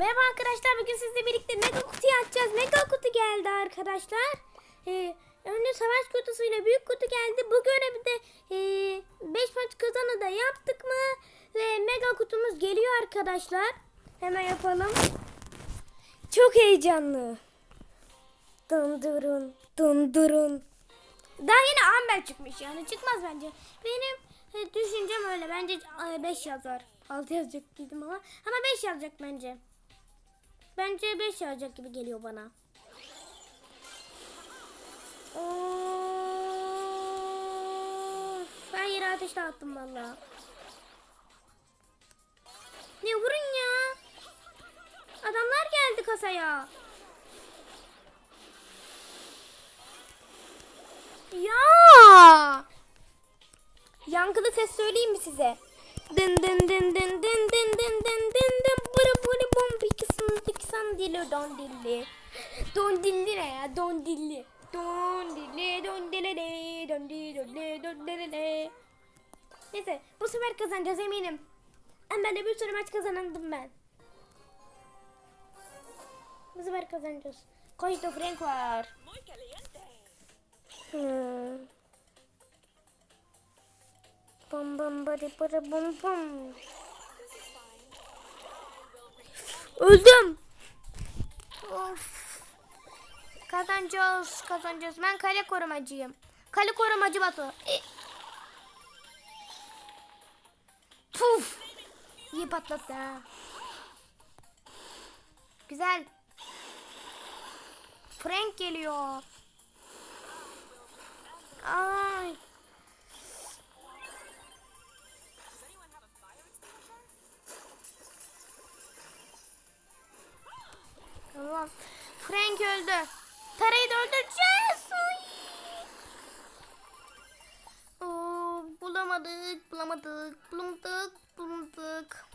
Merhaba arkadaşlar bugün sizle birlikte mega kutuyu açacağız. Mega kutu geldi arkadaşlar. Ee, önce savaş kutusuyla büyük kutu geldi. Bu görevde 5 maç kazanı da yaptık mı? Ve mega kutumuz geliyor arkadaşlar. Hemen yapalım. Çok heyecanlı. Dındırın, dındırın. Daha yeni Amber çıkmış yani çıkmaz bence. Benim e, düşüncem öyle. Bence 5 yazar. 6 yazacak dedim ama. Ama 5 yazacak bence. Bence 5 yazacak gibi geliyor bana. Of, ben yere ateş dağıttım valla. Ne vurun ya? Adamlar geldi kasaya. Ya! Yankılı ses söyleyeyim mi size? Dın dın dın dın dın dın dın dın dın dın piksan dili don dilli. Don dilli ne ya? Don dilli. Don dilli don dilli de don dilli don dilli. Neyse bu sefer kazanacağız eminim. Ama ben de bir sürü maç kazandım ben. Bu sefer kazanacağız. Koşta Frank var. Hmm. Bum bum bari bari bum bum. Öldüm. Of. Kazanacağız, kazanacağız. Ben kale korumacıyım. Kale korumacı Batu. E. Puf. İyi patlattı ha. Güzel. Frank geliyor. Ay. Tamam. Frank öldü. Tarayı da öldüreceğiz. Oo, bulamadık, bulamadık, bulamadık, bulamadık.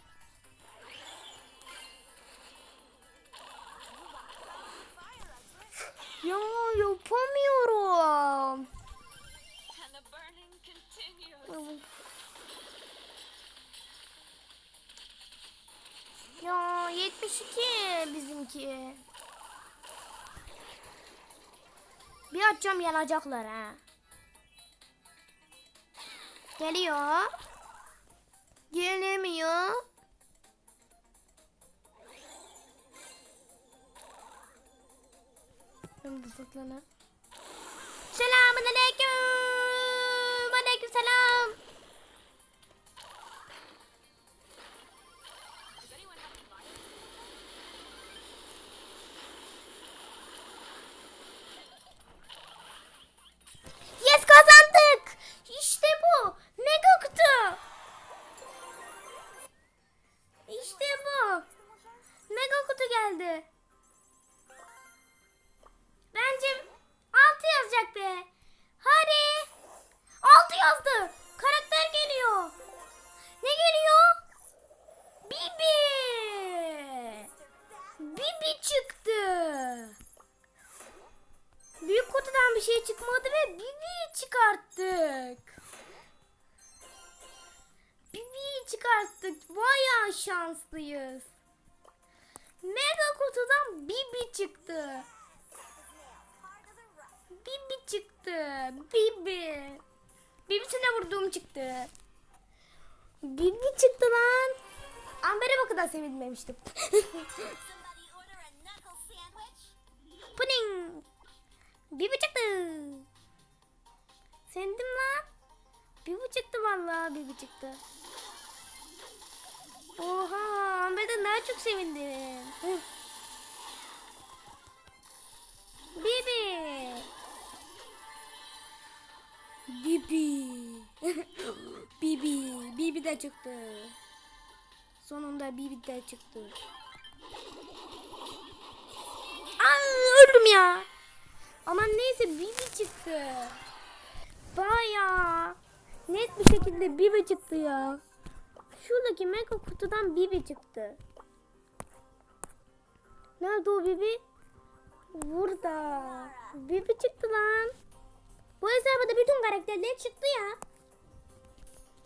Ya yapamıyorum. Of. 60 ki bizimki. Bir atacağım yanacaklar ha. Geliyor. Gelemiyor. Ben bu fırtlana. Selamun aleyküm. Aleyküm selam. Çıkmadı ve Bibi'yi çıkarttık. Bibi'yi çıkarttık. Bayağı şanslıyız. Mega kutudan Bibi çıktı. Bibi çıktı. Bibi. Bibisine vurduğum çıktı. Bibi çıktı lan. Amber'e bu kadar sevinmemiştim. Pudding. Bibi çıktı. Sendim lan. Bibi çıktı vallahi Bibi çıktı. Oha Amber'den daha çok sevindim. Bibi. Bibi. Bibi. Bibi de çıktı. Sonunda Bibi de çıktı. Aa, öldüm ya. Aman neyse Bibi çıktı. Baya net bir şekilde Bibi çıktı ya. Şuradaki mega kutudan Bibi çıktı. Nerede o Bibi? Burada. Bibi çıktı lan. Bu hesabda bütün karakterler çıktı ya.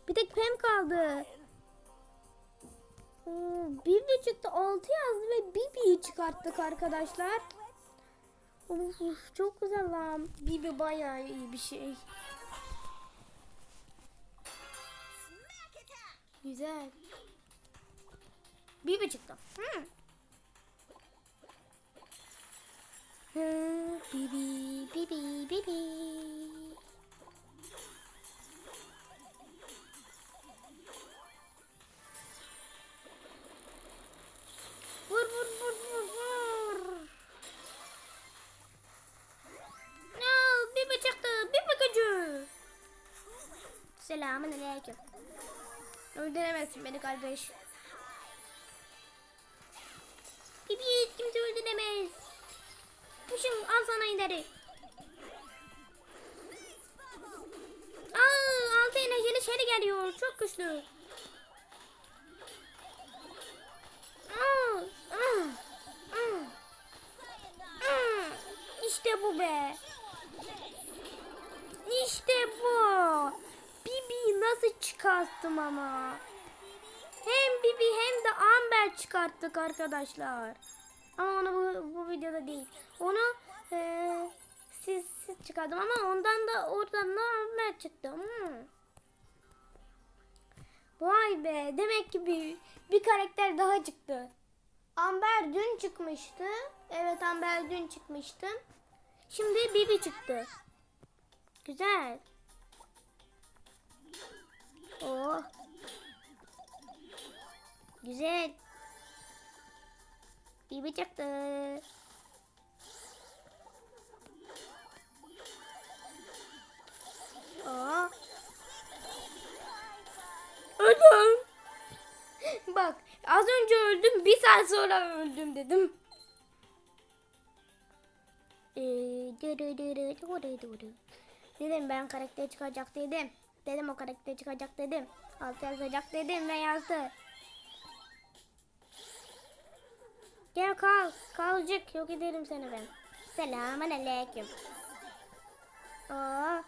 Bir tek Pem kaldı. Oo, Bibi çıktı 6 yazdı ve Bibi'yi çıkarttık arkadaşlar. Of, çok güzel lan. Bibi bayağı iyi bir şey. Güzel. Bibi çıktı. Hı. Hı, Bibi, Bibi, Bibi. Vur vur vur vur vur. Al Bibi çıktı. Bibi gücü. Selamun aleyküm. Öldüremezsin beni kardeş. Hiç kimse öldüremez. Puşun al sana ileri. Aa, altı enerjili şeri geliyor. Çok güçlü. Aa, çıkarttım ama. Hem Bibi hem de Amber çıkarttık arkadaşlar. Ama onu bu, bu videoda değil. Onu eee, siz, siz çıkardım ama ondan da oradan da Amber çıktı. Hmm. Vay be demek ki bir, bir karakter daha çıktı. Amber dün çıkmıştı. Evet Amber dün çıkmıştı. Şimdi Bibi çıktı. Güzel. Oh. Güzel. Bibi çıktı. Oh. Öldüm. Bak az önce öldüm bir saat sonra öldüm dedim. Ee. Dedim ben karakter çıkacak dedim. Dedim o karakter çıkacak dedim. Altı yazacak dedim ve yazdı. Gel kal. Kalcık. Yok ederim seni ben. Selamun aleyküm. Aa.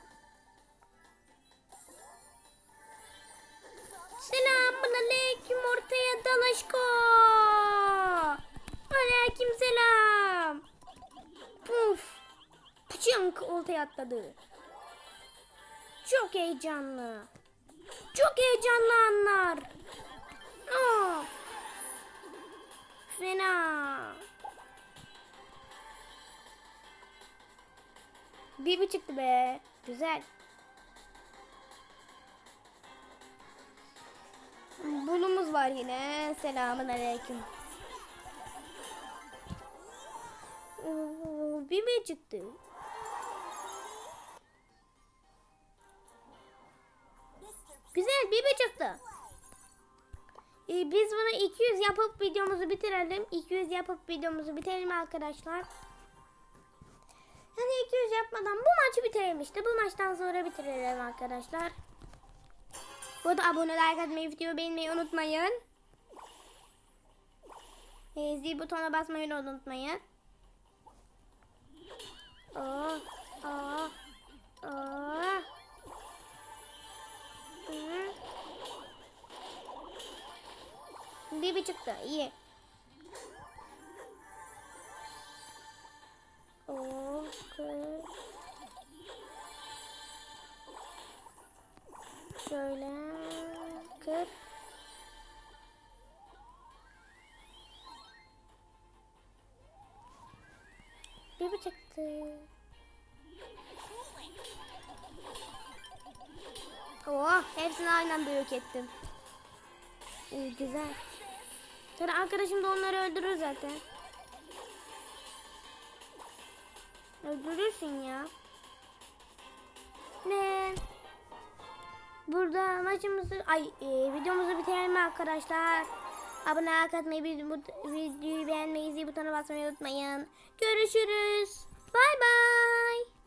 Selamun aleyküm ortaya dalaşko. Aleyküm selam. Puf. Pıçınk ortaya atladı. Çok heyecanlı. Çok heyecanlı anlar. Of. Fena. Bibi çıktı be. Güzel. Bulumuz var yine. Selamun aleyküm. Oo, Bibi çıktı. Güzel Bibi çıktı. Ee, biz bunu 200 yapıp videomuzu bitirelim. 200 yapıp videomuzu bitirelim arkadaşlar. Yani 200 yapmadan bu maçı bitirelim işte. Bu maçtan sonra bitirelim arkadaşlar. Bu arada abone like atmayı, videoyu beğenmeyi unutmayın. Ee, zil butonuna basmayı unutmayın. Aa, aa, aa. Hı. Bibi çıktı. iyi. Okey. Şöyle kır. Bibi çıktı. Oh, hepsini aynı anda yok ettim. İyi, güzel. Sonra arkadaşım da onları öldürür zaten. Öldürürsün ya. Ne? Burada maçımızı, ay e, videomuzu bitirelim arkadaşlar. Abone olmayı, videoyu beğenmeyi, zil butonuna basmayı unutmayın. Görüşürüz. Bay bay.